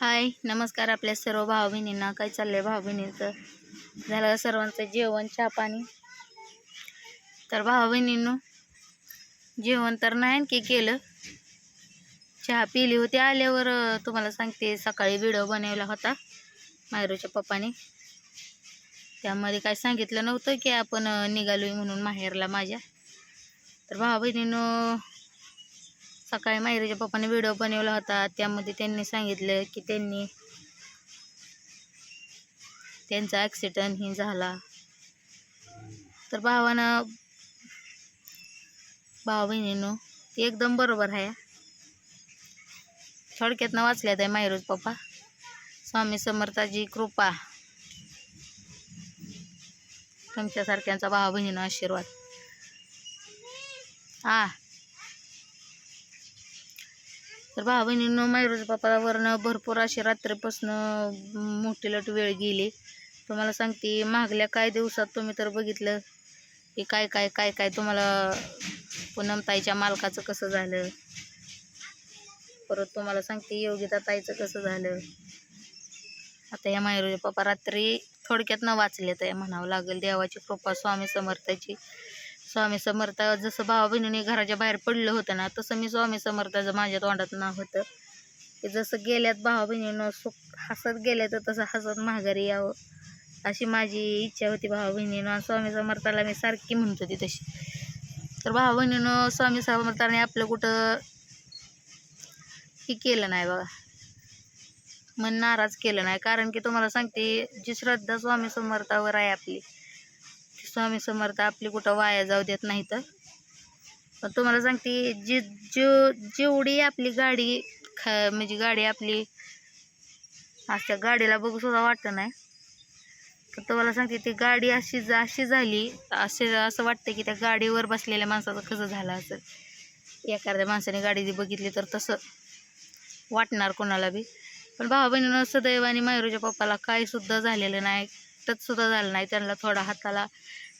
हाय नमस्कार आपल्या सर्व भाऊ बहिणींना काय चाललंय भाऊ बहिणींचं झालं सर्वांचं जेवण चहा पाणी? तर भाऊ बहिणींनो जेवण तर नाही आणखी केलं. चहा पिली होती आल्यावर तुम्हाला सांगते सकाळी व्हिडिओ बनवला होता माहेरूच्या पप्पाने. त्यामध्ये काय सांगितलं नव्हतं की आपण अं, निघालोय म्हणून माहेरला माझ्या. तर भाऊ बहिणीनं सकाळी मायरीच्या पप्पाने व्हिडिओ बनवला होता. त्यामध्ये त्यांनी सांगितलं की त्यांनी त्यांचा ॲक्सिडंट ही झाला. तर भावानं भाऊ बहिणीनं ते एकदम बरोबर आहे. थोडक्यातनं वाचल्यात आहे मायरूज पप्पा. स्वामी समर्थाची कृपा. तुमच्यासारख्यांचा भाऊ बहिणीनं आशीर्वाद. हा तर भाऊ बहिणीनं मायरूज बापावरनं भरपूर अशी रात्रीपासनं मोठी लट वेळ गेली. तुम्हाला सांगते मागल्या काय दिवसात तुम्ही तर बघितलं की काय काय काय काय तुम्हाला पूनमताईच्या मालकाचं कसं झालं. परत तुम्हाला सांगते योगिता ताईचं कसं झालं. आता या मायरूचे पप्पा रात्री थोडक्यात न वाचले तर म्हणावं लागेल देवाची कृपा स्वामी समर्थाची. स्वामी समर्थ जसं भावा बहिणीने घराच्या बाहेर पडलं होतं ना तसं मी स्वामी समर्थाचं माझ्या तोंडात नाव होतं. की जसं गेल्यात भावा बहिणीनं सुख हसत गेल्या तर तसं हसत माघारी यावं. अशी माझी इच्छा होती भावा बहिणीनं आणि स्वामी समर्थाला मी सारखी म्हणत होती तशी. तर भावा बहिणीनं स्वामी समर्थाने आपलं कुठं हे केलं नाही बघा. मन नाराज केलं नाही. कारण की तुम्हाला सांगते जी श्रद्धा स्वामी समर्थावर आहे आपली स्वामी समर्थ आपली कुठं वाया जाऊ देत नाही तर. पण तुम्हाला सांगते जी जो जेवढी आपली गाडी ख म्हणजे गाडी आपली अशा गाडीला बघू सुद्धा वाटत नाही. तर तुम्हाला सांगते ती गाडी अशी अशी झाली असे असं वाटतं की त्या गाडीवर बसलेल्या माणसाचं कसं झालं असेल. एखाद्या माणसाने गाडी जी बघितली तर तसं वाटणार कोणाला बी. पण भावा बहिणीनं सदैवाने मायरूच्या पप्पाला काहीसुद्धा झालेलं नाही. टच सुद्धा झालं नाही. त्यांना थोडा हाताला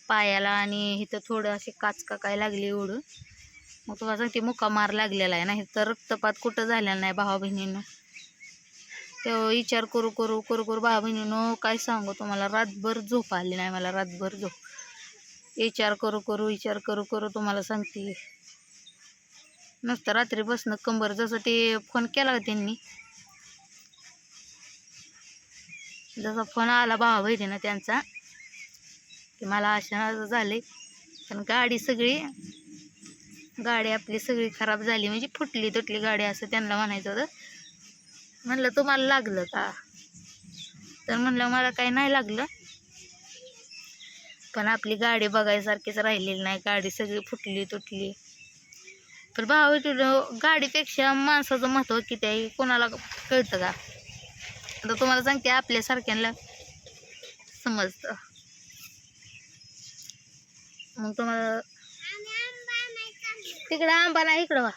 पायाला आणि इथं थोडं अशी काचका काय लागली उडून मग तुम्हाला सांगते मुका मार लागलेला आहे नाही तर रक्तपात कुठं झालेला नाही भावा बहिणीनं. तेव्हा विचार करू करू करू करू भावा बहिणीनं काय सांगू तुम्हाला? रातभर झोप आली नाही मला रातभर झोप. विचार करू करू विचार करू करू तुम्हाला सांगते. नुसतं रात्री बसणं कंबर जसं ते फोन केला त्यांनी जसा फोन आला भावा बहिणीनं त्यांचा की मला अशा झाले पण गाडी सगळी गाडी आपली सगळी खराब झाली म्हणजे फुटली तुटली गाडी असं त्यांना म्हणायचं होतं. म्हणलं तुम्हाला लागलं का? तर म्हणलं मला काही नाही लागलं. पण आपली गाडी बघायसारखीच राहिलेली नाही. गाडी सगळी फुटली तुटली. पण भाऊ गाडीपेक्षा माणसाचं महत्त्व किती आहे कोणाला कळतं का? आता तुम्हाला सांगते आपल्यासारख्यांना समजतं. मग तुम्हाला तिकडं आंबा नाही इकडं वा.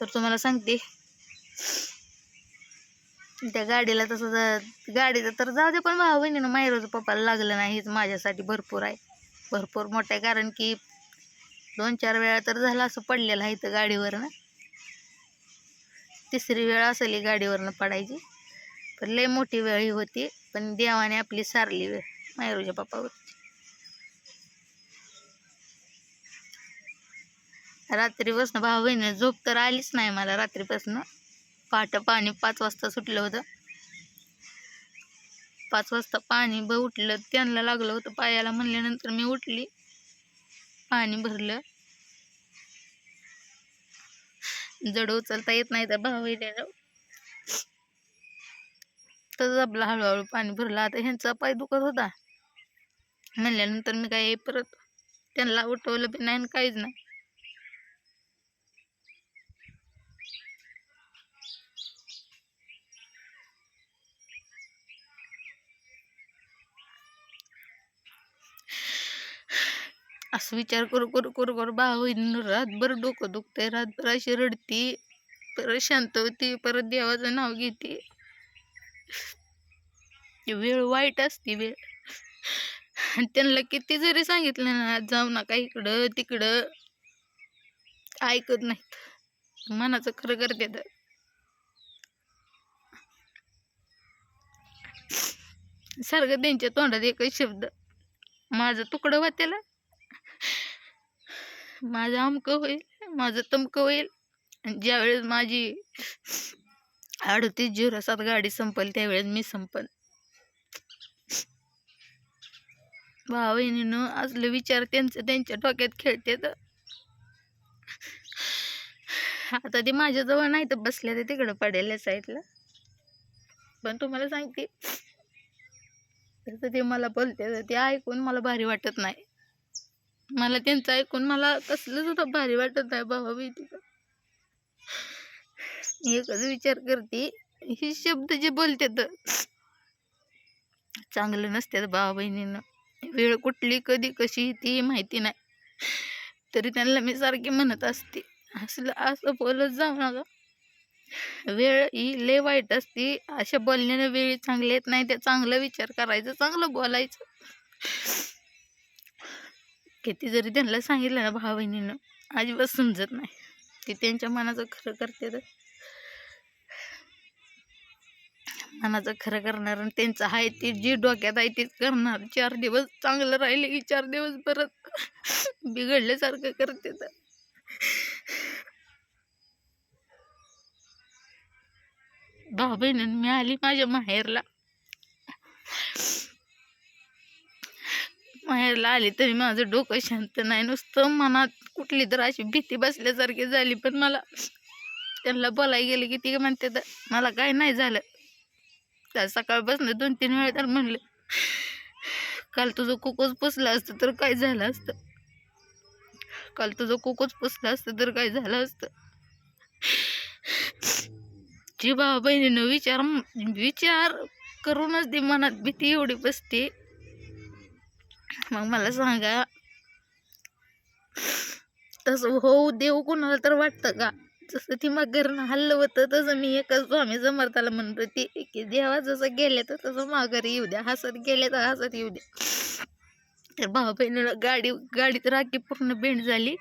तर तुम्हाला सांगते त्या गाडीला तसं गाडीचं तर जाऊ दे पण भाऊ बहिणीनं मायरोचं पप्पाला लागलं नाही हेच माझ्यासाठी भरपूर आहे. भरपूर मोठं आहे कारण की दोन चार वेळा तर झालं असं पडलेलं आहे इथं गाडीवरनं. तिसरी वेळ असेल ही गाडीवरनं पडायची. पण लय मोठी वेळ ही होती. पण देवाने आपली सारली वेळ मायरूच्या पप्पावर रात्रीपासून भाऊ बहिणी झोप तर आलीच नाही मला रात्रीपासून. पहाटं पाणी पाच वाजता सुटलं होतं. पाच वाजता पाणी ब उठलं त्यांना लागलं होतं. पायाला म्हणल्यानंतर मी उठली. पाणी भरलं. जड उचलता येत नाही तर भाऊ बहिणीनं तर जपला हळूहळू पाणी भरलं. आता ह्यांचा पाय दुखत होता. म्हणल्यानंतर मी काय परत त्यांना उठवलं बी नाही आणि काहीच नाही. असं विचार करू करू करू करू. भावहीनं रातभर डोकं दुखतंय. रातभर अशी रडती परत शांत होती परत देवाचं नाव घेते. वेळ वाईट असते वेळ. आणि त्यांना किती जरी सांगितलं ना जाऊ नका इकडं तिकडं. ऐकत नाहीत. मनाचं खरं करते सारखं त्यांच्या तोंडात एकच शब्द. माझं तुकडं वाटेला माझं अमकं होईल माझं तमकं होईल. ज्यावेळेस माझी अडतीस झिरो सात गाडी संपल त्यावेळेस मी संपल भाऊ बहिणीनं असले विचार त्यांचं त्यांच्या डोक्यात खेळते तर. आता ते माझ्याजवळ नाही तर बसल्या ते तिकडं पडेल साईडला. पण तुम्हाला सांगते तसं ते मला बोलते तर ते ऐकून मला भारी वाटत नाही. मला त्यांचं ऐकून मला कसलं सुद्धा भारी वाटत नाही बाबा भीतीचं एकच विचार करते हे शब्द जे बोलते तर चांगलं नसतात भावा बहिणीनं. वेळ कुठली कधी कशी ती माहिती नाही. तरी त्यांना मी सारखी म्हणत असते असलं असं बोलत जाऊ नका. वेळ ही लय वाईट असते अशा बोलण्यानं वेळ चांगले येत नाही त्या चांगलं विचार करायचं चांगलं बोलायचं. किती जरी त्यांना सांगितलं ना भावा बहिणीनं अजिबात समजत नाही. ते त्यांच्या मनाचं खरं करते तर. मनाचं खरं करणार आणि त्यांचं आहे ते जे डोक्यात आहे तेच करणार. चार दिवस चांगलं राहिले की चार दिवस परत बिघडल्यासारखं करते तर. भाऊ बहिणीनं मी आली माझ्या माहेरला. माहेरला आली तरी माझं डोकं शांत नाही. नुसतं मनात कुठली तर अशी भीती बसल्यासारखी झाली. पण मला त्यांना बोलाय गेले की ती म्हणते तर मला काय नाही झालं. तर सकाळपासून दोन तीन वेळा तर म्हणलं काल तुझं कुकच पुसलं असतं तर काय झालं असतं? काल तुझं कुकच पुसलं असतं तर काय झालं असतं? जी भावा बहिणीनं विचार विचार करूनच ती मनात भीती एवढी बसते. मग मला सांगा. तसं होऊ देऊ कोणाला तर वाटतं का? जसं ती मग घरनं हल्लं होतं तसं मी एकच स्वामी समर्थाला म्हणतो ती की देवा जसं गेले तर तसं माघारी येऊ द्या. हसत गेले तर हसत येऊ द्या. तर भाऊ बहिणीला गाडी गाडीत राखी पूर्ण बेंड झाली.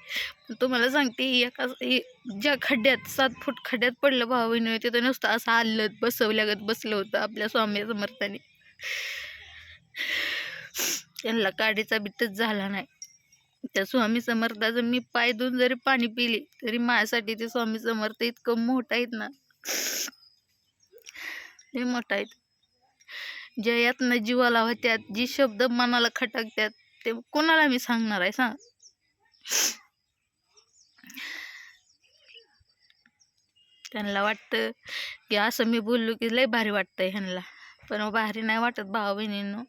तुम्हाला सांगते एका हे- ज्या खड्ड्यात सात फूट खड्ड्यात पडलं भाऊ बहिणी तिथं नुसतं असं हल्लत बसवल्यागत बसलं होतं आपल्या स्वामी समर्थाने. त्यांना काडीचा बितच झाला नाही. त्या स्वामी समर्थाचं मी पाय धुवून जरी पाणी पिले तरी माझ्यासाठी ते स्वामी समर्थ इतकं मोठं आहेत ना. ते मोठं आहेत. ज्या यातनं जीवाला होत्यात जी शब्द मनाला खटकत्यात ते कोणाला मी सांगणार आहे सांग. त्यांना वाटतं की असं मी बोललो की लय भारी वाटतंय ह्यांना. पण भारी नाही वाटत भावा बहिणींनो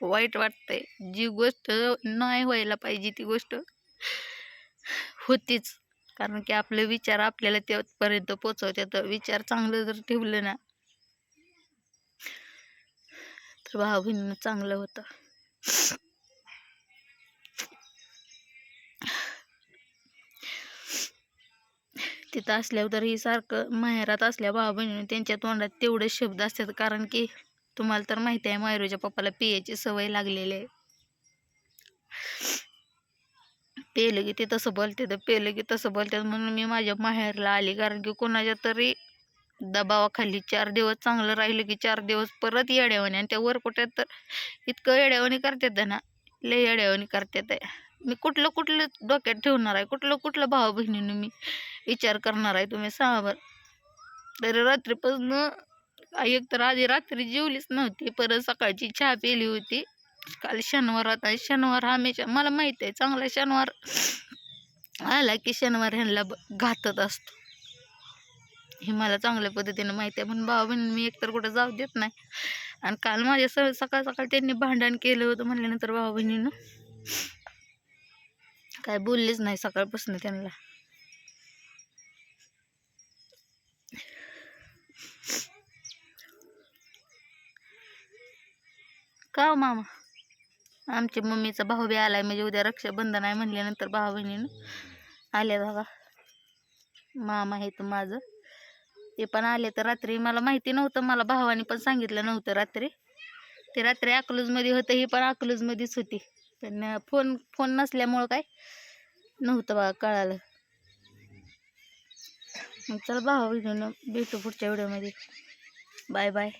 वाईट वाटतंय. जी गोष्ट नाही व्हायला पाहिजे ती गोष्ट होतीच. कारण की आपले विचार आपल्याला त्यापर्यंत पोचवतात विचार चांगलं जर ठेवलं ना तर भाऊ चांगलं होतं. तिथं असल्यावर तर ही सारखं माहेरात असल्या भाऊ बहिणी त्यांच्या तोंडात तेवढे शब्द असतात. कारण की तुम्हाला तर माहिती आहे मायरूच्या पप्पाला पियाची सवय लागलेली आहे. पेलं की ते तसं बोलते तर पेलं की तसं बोलतात म्हणून मी माझ्या माहेरला आली. कारण की कोणाच्या तरी दबावाखाली चार दिवस चांगलं राहिलं की चार दिवस परत येड्यावानी आणि त्या वरकोट्यात तर इतकं येड्यावानी करतात ना लय येड्यावानी करतात. मी कुठलं कुठलं डोक्यात ठेवणार आहे कुठलं कुठलं भाऊ बहिणीनं मी विचार करणार आहे तुम्ही सांगा बरं. तरी रात्रीपासून एक तर आधी रात्री जेवलीच नव्हती परत सकाळची चहा पिली होती. काल शनिवार होता शनिवार हमेशा मला माहिती आहे चांगला शनिवार आला की शनिवार ह्यांना घातत असतो. हे मला चांगल्या पद्धतीनं माहिती आहे पण भाऊ बहिणी मी एकतर कुठं जाऊ देत नाही. आणि काल माझ्या स सकाळ सकाळ त्यांनी भांडण केलं होतं म्हणल्यानंतर भाऊ बहिणीनं. काय बोललेच नाही सकाळपासून त्यांना. का हो मामा? आमच्या मम्मीचा भाऊ बी आलाय म्हणजे उद्या रक्षाबंधन आहे म्हणल्यानंतर भाऊ बहिणीनं आले बघा. मामा आहे तर माझं. ते पण आले तर रात्री मला माहिती नव्हतं मला भावाने पण सांगितलं नव्हतं रात्री. ते रात्री अकलूजमध्ये होतं ही पण अकलूजमध्येच होती. पण फोन फोन नसल्यामुळं काय नव्हतं बघा कळालं. मग चला भावा बहिणीनं भेटू पुढच्या व्हिडिओमध्ये. Bye bye.